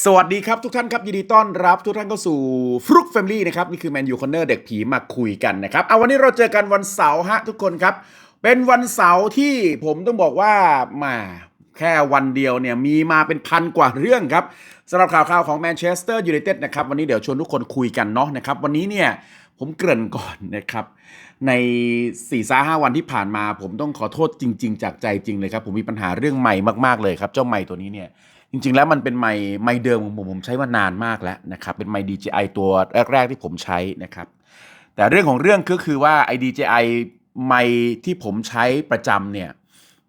สวัสดีครับทุกท่านครับ ยินดีต้อนรับทุกท่านเข้าสู่ฟลุกแฟมิลี่นะครับ นี่คือแมนยูคอนเนอร์เด็กผีมาคุยกันนะครับเอาวันนี้เราเจอกันวันเสาร์ฮะทุกคนครับ เป็นวันเสาร์ที่ผมต้องบอกว่ามาแค่วันเดียวเนี่ยมีมาเป็นพันกว่าเรื่องครับสำหรับข่าวข่าวของแมนเชสเตอร์ยูไนเต็ดนะครับวันนี้เดี๋ยวชวนทุกคนคุยกันเนาะนะครับวันนี้เนี่ยผมเกริ่นก่อนนะครับ ใน4ี่สาห้าวันที่ผ่านมา ผมต้องขอโทษจริง ๆ จากใจจริงเลยครับผมมีปัญหาเรื่องไม้มากๆเลยครับ เจ้าไม้ตัวนี้เนี่ย จริง ๆ แล้วมันเป็นไม้ไม้เดิมของผมผมใช้มานานมากแล้วนะครับเป็นไม้ DJI ตัวแรก ๆ ที่ผมใช้นะครับ แต่เรื่องของเรื่องก็คือว่าไอ้ DJI ไม้ที่ผมใช้ประจำเนี่ย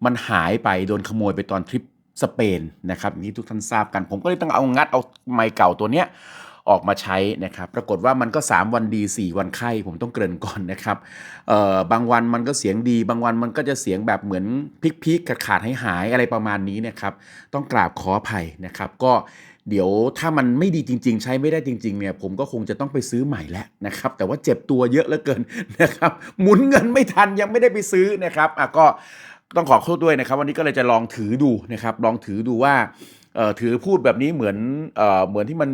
มันหายไปโดนขโมยไปตอนทริปสเปนนะครับอย่างที่ทุกท่านทราบกัน ผมก็เลยต้องเอางัดเอาไม้เก่าตัวเนี้ย ออกมาใช้นะครับ ปรากฏว่ามันก็ 3 วันดี 4 วันไข้ผมต้องเกริ่นก่อนนะครับเอ่อบางวันมันก็เสียงดี บางวันมันก็จะเสียงแบบเหมือนพลิกๆขาดขาดหายหายอะไรประมาณนี้นะครับ ต้องกราบขออภัยนะครับ ก็เดี๋ยวถ้ามันไม่ดีจริง ๆ ใช้ไม่ได้จริง ๆ เนี่ย ผมก็คงจะต้องไปซื้อใหม่แล้วนะครับ แต่ว่าเจ็บตัวเยอะเหลือเกินนะครับ หมุนเงินไม่ทันยังไม่ได้ไปซื้อนะครับอะก็ต้องขอโทษด้วยนะครับ วันนี้ก็เลยจะลองถือดูนะครับ ลองถือดูว่าเอ่อถือพูดแบบนี้เหมือนเอ่อเหมือนที่มัน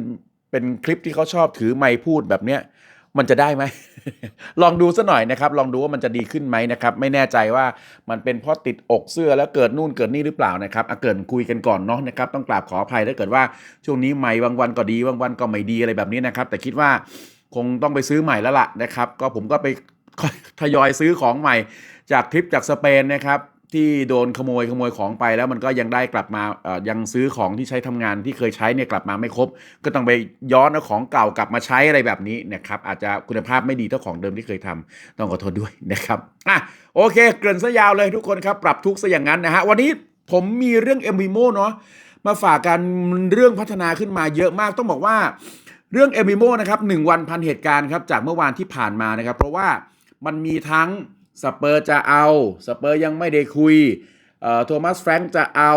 เป็นคลิปที่เขาชอบถือไมค์พูดแบบเนี้ยมันจะได้ไหม ลองดูซะหน่อยนะครับ ลองดูว่ามันจะดีขึ้นไหมนะครับ ไม่แน่ใจว่ามันเป็นเพราะติดอกเสื้อแล้วเกิดนู่นเกิดนี่หรือเปล่านะครับอะเกิดคุยกันก่อนเนาะนะครับ ต้องกราบขออภัยถ้าเกิดว่าช่วงนี้ไมค์บางวันก็ดีบางวันก็ไม่ดีอะไรแบบนี้นะครับ แต่คิดว่าคงต้องไปซื้อใหม่แล้วล่ะนะครับ ก็ผมก็ไปทยอยซื้อของใหม่จากทริปจากสเปนนะครับ ที่โดนขโมยขโมยของไปแล้วมันก็ยังได้กลับมาเอ่อยังซื้อของที่ใช้ทำงานที่เคยใช้เนี่ยกลับมาไม่ครบ ก็ต้องไปย้อนเอาของเก่ากลับมาใช้อะไรแบบนี้นะครับอาจจะคุณภาพไม่ดีเท่าของเดิมที่เคยทำต้องขอโทษด้วยนะครับอะโอเค เกริ่นซะยาวเลยทุกคนครับ ปรับทุกซะอย่างนั้นนะฮะวันนี้ผมมีเรื่อง m อ m o เนาะมาฝากกันเรื่องพัฒนาขึ้นมาเยอะมากต้องบอกว่าเรื่อง m อ m o นะครับหนึ่งวันพันเหตุการณ์ครับจากเมื่อวานที่ผ่านมานะครับ เพราะว่ามันมีทั้ง สเปอร์จะเอาสเปอร์ยังไม่ได้คุยโทมัสแฟรงค์จะเอา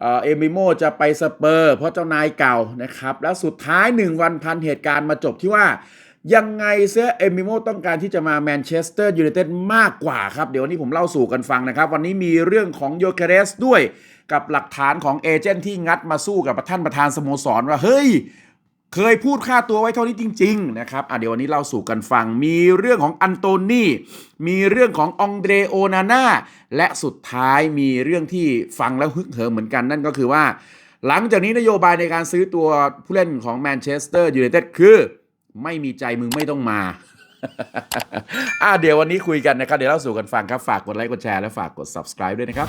เอมิโมจะไปสเปอร์ เพราะเจ้านายเก่านะครับ แล้วสุดท้าย 1 วันพันเหตุการณ์มาจบที่ว่า ยังไงเสื้อเอมิโมต้องการที่จะมาแมนเชสเตอร์ยูไนเต็ดมากกว่าครับ เดี๋ยววันนี้ผมเล่าสู่กันฟังนะครับ วันนี้มีเรื่องของโยเคเรสด้วยกับหลักฐานของเอเจนต์ที่งัดมาสู้กับท่านประธานสโมสรว่า เฮ้ย เคยพูดค่าตัวไว้เท่านี้จริง ๆ นะครับอะเดี๋ยววันนี้เล่าสู่กันฟัง มีเรื่องของอันโตนีมีเรื่องขององเดรโอนาน่า และสุดท้ายมีเรื่องที่ฟังแล้วฮึกเหิมเหมือนกันนั่นก็คือว่า หลังจากนี้นโยบายในการซื้อตัวผู้เล่นของแมนเชสเตอร์ยูไนเต็ดคือ ไม่มีใจมึงไม่ต้องมาอะเดี๋ยววันนี้คุยกันนะครับ เดี๋ยวเล่าสู่กันฟังครับ ฝากกดไลค์กดแชร์และฝากกด subscribe ด้วยนะครับ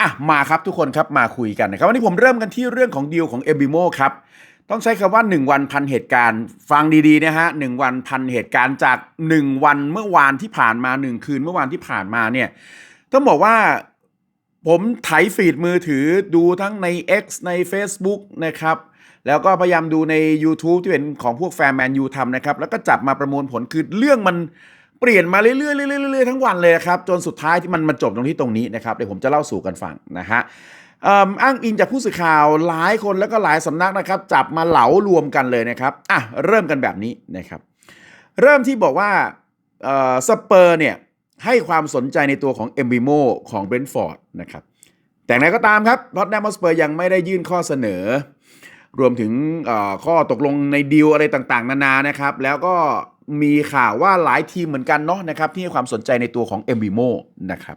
อะมาครับทุกคนครับมาคุยกันนะครับวันนี้ผมเริ่มกันที่เรื่องของดีลของเอบิโมครับต้องใช้คำว่า 1 วันพันเหตุการณ์ฟังดีๆนะฮะหนึ่งวันพันเหตุการณ์จาก 1 วันเมื่อวานที่ผ่านมา 1 คืนเมื่อวานที่ผ่านมาเนี่ยต้องบอกว่าผมไถฟีดมือถือดูทั้งใน X ใน Facebook นะครับแล้วก็พยายามดูใน YouTube ที่เป็นของพวกแฟนแมนยูทำนะครับ แล้วก็จับมาประมวลผลคือเรื่องมัน เปลี่ยนมาเรื่อยๆเรื่อยๆเรื่อยๆทั้งวันเลยครับจนสุดท้ายที่มันมาจบตรงที่ตรงนี้นะครับเดี๋ยวผมจะเล่าสู่กันฟังนะฮะอ้างอิงจากผู้สื่อข่าวหลายคนแล้วก็หลายสำนักนะครับ จับมาเหลารวมกันเลยนะครับอะเริ่มกันแบบนี้นะครับ เริ่มที่บอกว่าสเปอร์เนี่ยให้ความสนใจในตัวของเอมบิโมของเบรนฟอร์ดนะครับแต่อย่างไรก็ตามครับท็อตแนมสเปอร์ยังไม่ได้ยื่นข้อเสนอ รวมถึงข้อตกลงในดีลอะไรต่างๆ นานานะครับ แล้วก็ มีข่าวว่าหลายทีมเหมือนกันเนาะนะครับที่ให้ความสนใจในตัวของเอมบิโมนะครับ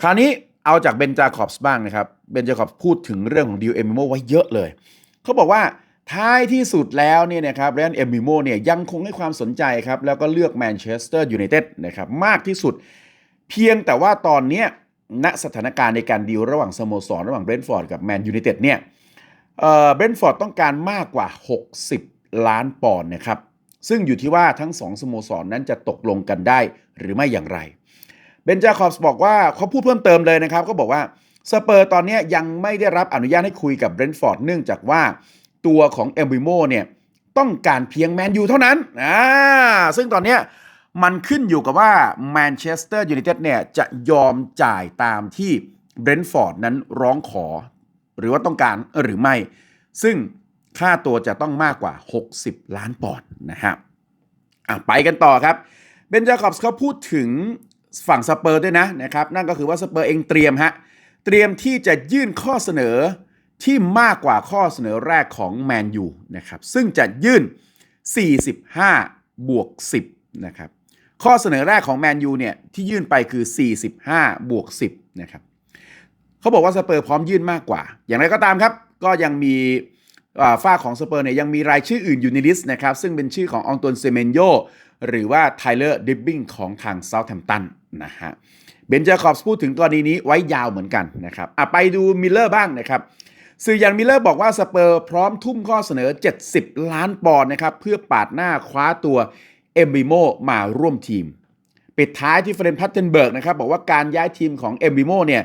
คราวนี้เอาจากเบนจาคอบส์บ้างนะครับเบนจาคอบพูดถึงเรื่องของดีลเอมบิโมไว้เยอะเลย เขาบอกว่าท้ายที่สุดแล้วเนี่ยนะครับเรนเอมบิโมเนี่ยยังคงให้ความสนใจครับแล้วก็เลือกแมนเชสเตอร์ยูไนเต็ดนะครับมากที่สุด เพียงแต่ว่าตอนเนี้ยณสถานการณ์ในการดีลระหว่างสโมสรระหว่างเบรนท์ฟอร์ดกับแมนยูไนเต็ดเนี่ยเออเบรนท์ฟอร์ดต้องการมากกว่า 60 ล้านปอนด์นะครับ ซึ่งอยู่ที่ว่าทั้งสองสโมสรนนั้นจะตกลงกันได้หรือไม่อย่างไรเบนจาคอบส์บอกว่าเขาพูดเพิ่มเติมเลยนะครับก็บอกว่าสเปอร์ตอนนี้ยังไม่ได้รับอนุญาตให้คุยกับเบรนท์ฟอร์ดเนื่องจากว่าตัวของเอมบิโมเนี่ยต้องการเพียงแมนยูเท่านั้นอ่าซึ่งตอนนี้มันขึ้นอยู่กับว่าแมนเชสเตอร์ยูไนเต็ดเนี่ยจะยอมจ่ายตามที่เบรนท์ฟอร์ดนั้นร้องขอ หรือว่าต้องการหรือไม่ ซึ่ง ค่าตัวจะต้องมากกว่า 60 ล้านปอนด์นะฮะอะไปกันต่อครับ เบนจาคอบส์เขาพูดถึงฝั่งสเปอร์ด้วยนะนะครับ นั่นก็คือว่าสเปอร์เองเตรียมฮะ เตรียมที่จะยื่นข้อเสนอที่มากกว่าข้อเสนอแรกของแมนยูนะครับ ซึ่งจะยื่น 45 บวก 10 นะครับ ข้อเสนอแรกของแมนยูเนี่ยที่ยื่นไปคือ 45 บวก 10 นะครับ เขาบอกว่าสเปอร์พร้อมยื่นมากกว่า อย่างไรก็ตามครับ ก็ยังมี ฝ้าของสเปอร์เนี่ยยังมีรายชื่ออื่นอยู่ในลิสต์นะครับ ซึ่งเป็นชื่อของอองตวนเซเมนโยหรือว่าไทเลอร์ดิบบิงของทางเซาท์แฮมป์ตันนะฮะเบนจอร์คอปส์พูดถึงกรณีนี้ไว้ยาวเหมือนกันนะครับอะไปดูมิลเลอร์บ้างนะครับสื่ออย่างมิลเลอร์บอกว่าสเปอร์พร้อมทุ่มข้อเสนอ 70 ล้านปอนด์นะครับเพื่อปาดหน้าคว้าตัวเอมบิโมมาร่วมทีม ปิดท้ายที่เฟรนพัตเทนเบิร์กนะครับบอกว่าการย้ายทีมของเอมบิโมเนี่ย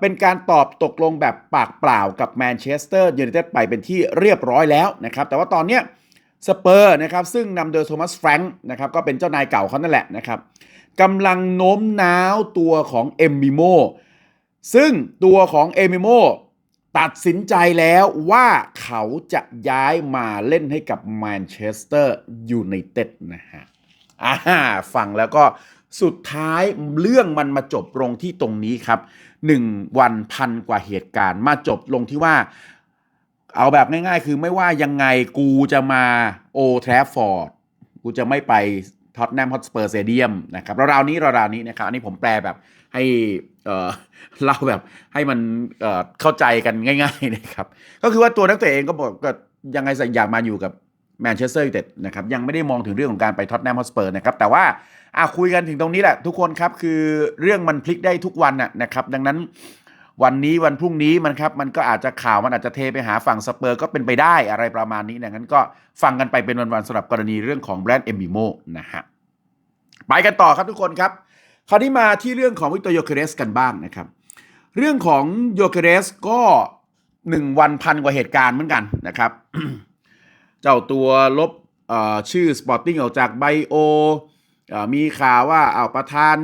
เป็นการตอบตกลงแบบปากเปล่ากับแมนเชสเตอร์ยูไนเต็ดไปเป็นที่เรียบร้อยแล้วนะครับแต่ว่าตอนเนี้ยสเปอร์นะครับซึ่งนำโดยโทมัสแฟรงค์นะครับก็เป็นเจ้านายเก่าเขานั่นแหละนะครับกำลังโน้มน้าวตัวของเอมิโมซึ่งตัวของเอมิโมตัดสินใจแล้วว่าเขาจะย้ายมาเล่นให้กับแมนเชสเตอร์ยูไนเต็ดนะฮะอ่าฟังแล้วก็สุดท้ายเรื่องมันมาจบลงที่ตรงนี้ครับ 1 วันพันกว่าเหตุการณ์ มาจบลงที่ว่า เอาแบบง่าย ๆ คือไม่ว่ายังไงกูจะมาโอแทรฟอร์ดกูจะไม่ไปท็อตแนมฮอตสเปอร์เตเดียมนะครับราวๆนี้ราวๆนี้นะครับอันนี้ผมแปลแบบให้เล่าแบบให้มันเเข้าใจกันง่าย ๆนะครับ ก็คือว่าตัวนักเตะเองก็บอกก็ยังไงสักอยามาอยู่กับ แมนเชสเตอร์ยูไนเต็ดนะครับยังไม่ได้มองถึงเรื่องของการไปท็อตแนมฮอสเปอร์นะครับแต่ว่าอะคุยกันถึงตรงนี้แหละทุกคนครับคือเรื่องมันพลิกได้ทุกวันน่ะนะครับดังนั้นวันนี้วันพรุ่งนี้มันครับมันก็อาจจะข่าวมันอาจจะเทไปหาฝั่งสเปอร์ก็เป็นไปได้อะไรประมาณนี้นะงั้นก็ฟังกันไปเป็นวันๆสำหรับกรณีเรื่องของแบรนด์เอมบิโมนะฮะไปกันต่อครับทุกคนครับ คราวนี้มาที่เรื่องของวิกตอร์โยเคเรสกันบ้างนะครับ เรื่องของโยเคเรสก็ 1 วันพันกว่าเหตุการณ์เหมือนกันนะครับ เจ้าตัวลบเอ่อชื่อ Sporting ออกจากไบโอมีข่าวว่าเอาประธาน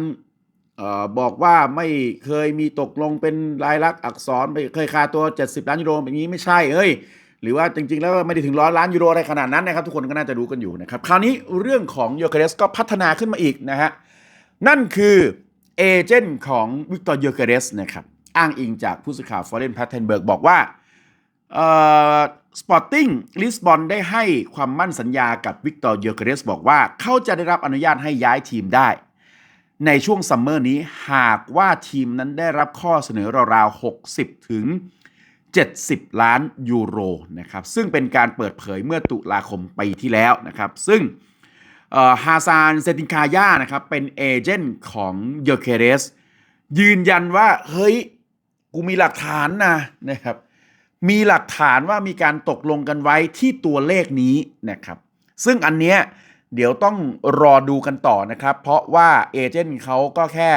อบอกว่าไม่เคยมีตกลงเป็นลายลักษณ์อักษรไม่เคยคาตัว 70 ล้านยูโรแบบนี้ไม่ใช่เอ้ยหรือว่าจริงๆ แล้วไม่ได้ถึงร้อยล้านยูโรอะไรขนาดนั้นนะครับ ทุกคนก็น่าจะรู้กันอยู่นะครับ คราวนี้เรื่องของโยเคเรสก็พัฒนาขึ้นมาอีกนะฮะ นั่นคือเอเจนต์ของวิกตอร์โยเคเรสนะครับ อ้างอิงจากผู้สื่อข่าวฟอร์เรนแพทเทนเบิร์กบอกว่า สปอร์ติ้งลิสบอนได้ให้ความมั่นสัญญากับวิกตอร์โยอเคเรสบอกว่า เขาจะได้รับอนุญาตให้ย้ายทีมได้ ในช่วงซัมเมอร์นี้หากว่าทีมนั้นได้รับข้อเสนอราวๆ 60 ถึง 70 ล้านยูโรนะครับซึ่งเป็นการเปิดเผยเมื่อตุลาคมปีที่แล้วนะครับซึ่งฮาซานเซตินคาย่านะครับเป็นเอเจนต์ของเยอเคเรสยืนยันว่า เฮ้ย กูมีหลักฐานนะนะครับ มีหลักฐานว่ามีการตกลงกันไว้ที่ตัวเลขนี้นะครับ ซึ่งอันเนี้ยเดี๋ยวต้องรอดูกันต่อนะครับ เพราะว่าเอเจนต์เขาก็แค่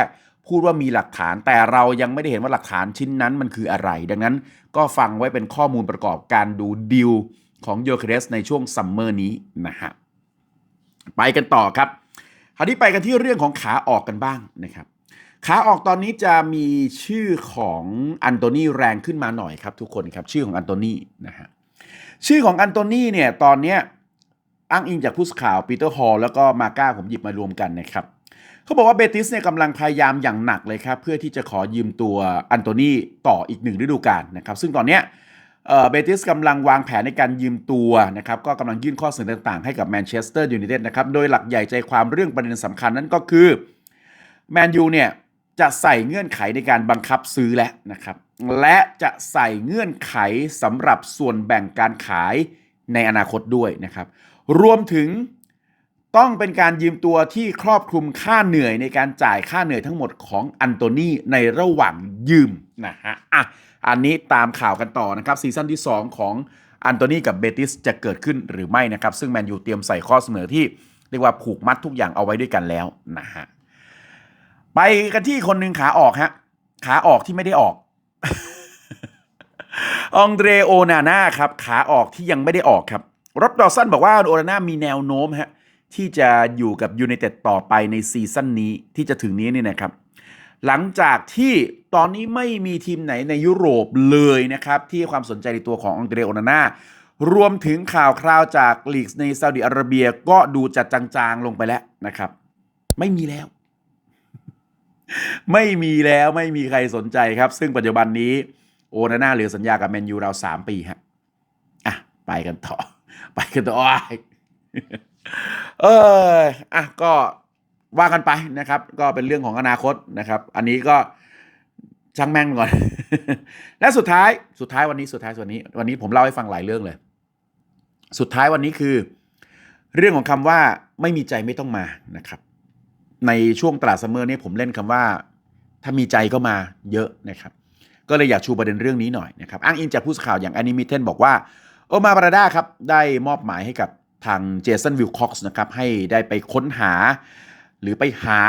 พูดว่ามีหลักฐานแต่เรายังไม่ได้เห็นว่าหลักฐานชิ้นนั้นมันคืออะไร ดังนั้นก็ฟังไว้เป็นข้อมูลประกอบการดูดีลของโยเคเรสในช่วงซัมเมอร์นี้นะฮะไปกันต่อครับคราวนี้ไปกันที่เรื่องของขาออกกันบ้างนะครับ ขาออกตอนนี้จะมีชื่อของอันโตนีแรงขึ้นมาหน่อยครับทุกคนครับชื่อของอันโตนีนะฮะชื่อของอันโตนีเนี่ยตอนเนี้ยอ้างอิงจากผู้สื่อข่าวปีเตอร์ฮอลแล้วก็มาก้าผมหยิบมารวมกันนะครับเขาบอกว่าเบติสเนี่ยกำลังพยายามอย่างหนักเลยครับ เพื่อที่จะขอยืมตัวอันโตนีต่ออีกหนึ่งฤดูกาลนะครับ ซึ่งตอนเนี้ยเอ่อเบติสกำลังวางแผนในการยืมตัวนะครับ ก็กำลังยื่นข้อเสนอต่างๆให้กับแมนเชสเตอร์ยูไนเต็ดนะครับ โดยหลักใหญ่ใจความเรื่องประเด็นสำคัญนั้นก็คือแมนยูเนี่ย จะใส่เงื่อนไขในการบังคับซื้อแล้วนะครับ และจะใส่เงื่อนไขสำหรับส่วนแบ่งการขายในอนาคตด้วยนะครับ รวมถึงต้องเป็นการยืมตัวที่ครอบคลุมค่าเหนื่อยในการจ่ายค่าเหนื่อยทั้งหมดของอันโตนีในระหว่างยืมนะฮะอะอันนี้ตามข่าวกันต่อนะครับซีซั่นที่ 2 ของอันโตนีกับเบติสจะเกิดขึ้นหรือไม่นะครับ ซึ่งแมนยูเตรียมใส่ข้อเสนอที่เรียกว่าผูกมัดทุกอย่างเอาไว้ด้วยกันแล้วนะฮะ ไปกันที่คนหนึ่งขาออกฮะ ขาออกที่ไม่ได้ออก องเดรโอนาน่าครับ ขาออกที่ยังไม่ได้ออกครับรอบดอสันบอกว่าโอนาน่ามีแนวโน้มฮะที่จะอยู่กับยูไนเต็ดต่อไปในซีซั่นนี้ที่จะถึงนี้นี่นะครับ หลังจากที่ตอนนี้ไม่มีทีมไหนในยุโรปเลยนะครับ ที่ความสนใจในตัวขององเดรโอนาน่ารวมถึงข่าวคราวจากลีกในซาอุดิอาระเบียก็ดูจะจางๆลงไปแล้วนะครับ ไม่มีแล้ว ไม่มีแล้วไม่มีใครสนใจครับ ซึ่งปัจจุบันนี้โอนาน่าเหลือสัญญากับแมนยูเราสามปีฮะอะไปกันต่อ ไปกันต่ออ้เอออะก็ว่ากันไปนะครับ ก็เป็นเรื่องของอนาคตนะครับ อันนี้ก็ช่างแม่งก่อน และสุดท้ายสุดท้ายวันนี้สุดท้ายวันนี้ วันนี้ผมเล่าให้ฟังหลายเรื่องเลย สุดท้ายวันนี้คือ เรื่องของคำว่าไม่มีใจไม่ต้องมานะครับ ในช่วงตลาดซัมเมอร์นี่ผมเล่นคำว่า ถ้ามีใจก็มาเยอะนะครับ ก็เลยอยากชูประเด็นเรื่องนี้หน่อยนะครับ อ้างอิงจากผู้สื่อข่าวอย่าง a n i m e t e n บอกว่า โอมาบราดาครับ ได้มอบหมายให้กับทางเจสันวิลคอกส์นะครับ ให้ได้ไปค้นหา หรือไปหา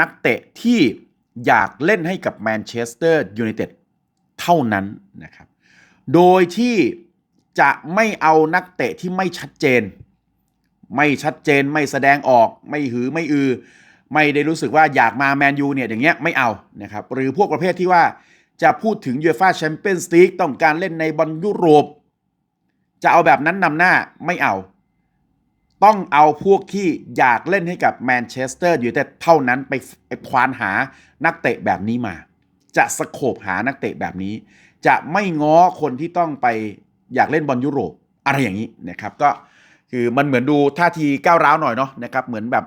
นักเตะที่อยากเล่นให้กับแมนเชสเตอร์ยูไนเต็ดเท่านั้นนะครับ โดยที่จะไม่เอานักเตะที่ไม่ชัดเจน ไม่ชัดเจนไม่แสดงออกไม่หือไม่อือ ไม่ได้รู้สึกว่าอยากมาแมนยูเนี่ยอย่างเงี้ยไม่เอานะครับหรือพวกประเภทที่ว่าจะพูดถึงยูฟ่าแชมเปี้ยนส์ลีกต้องการเล่นในบอลยุโรป จะเอาแบบนั้นนำหน้าไม่เอา ต้องเอาพวกที่อยากเล่นให้กับแมนเชสเตอร์อยูไนเต็ดเท่านั้นไปไปควานหานักเตะแบบนี้มา จะสโคบหานักเตะแบบนี้ จะไม่ง้อคนที่ต้องไปอยากเล่นบอลยุโรป อะไรอย่างนี้นะครับก็คือมันเหมือนดูท่าทีก้าวร้าวหน่อยเนาะนะครับเหมือนแบบ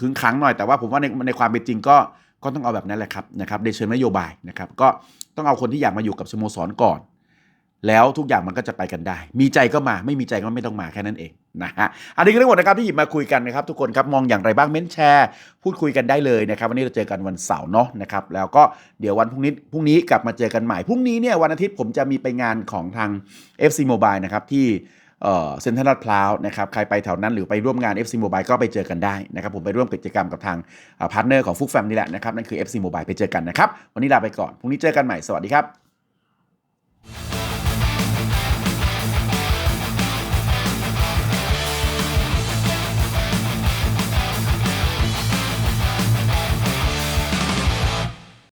ขึงขังหน่อยแต่ว่าผมว่าในในความเป็นจริงก็ก็ต้องเอาแบบนั้นแหละครับนะครับในเชิงนโยบายนะครับ ก็ต้องเอาคนที่อยากมาอยู่กับสโมสรก่อน แล้วทุกอย่างมันก็จะไปกันได้ มีใจก็มาไม่มีใจก็ไม่ต้องมาแค่นั้นเองนะฮะอันนี้คือทั้งหมดนะครับที่หยิบมาคุยกันนะครับทุกคนครับมองอย่างไรบ้างเม้นแชร์ พูดคุยกันได้เลยนะครับ วันนี้เราเจอกันวันเสาร์เนาะนะครับแล้วก็เดี๋ยววันพรุ่งนี้พรุ่งนี้กลับมาเจอกันใหม่พรุ่งนี้เนี่ยวันอาทิตย์ผมจะมีไปงานของทาง FC Mobile นะครับที่ เซ็นทรัลลาดพร้าวนะครับใครไปแถวนั้นหรือไปร่วมงาน FC Mobile ก็ไปเจอกันได้นะครับผมไปร่วมกิจกรรมกับทางพาร์ทเนอร์ของฟุกแฟมนี่แหละนะครับนั่นคือ FC Mobile ไปเจอกันนะครับวันนี้ลาไปก่อนพรุ่งนี้เจอกันใหม่สวัสดีครับ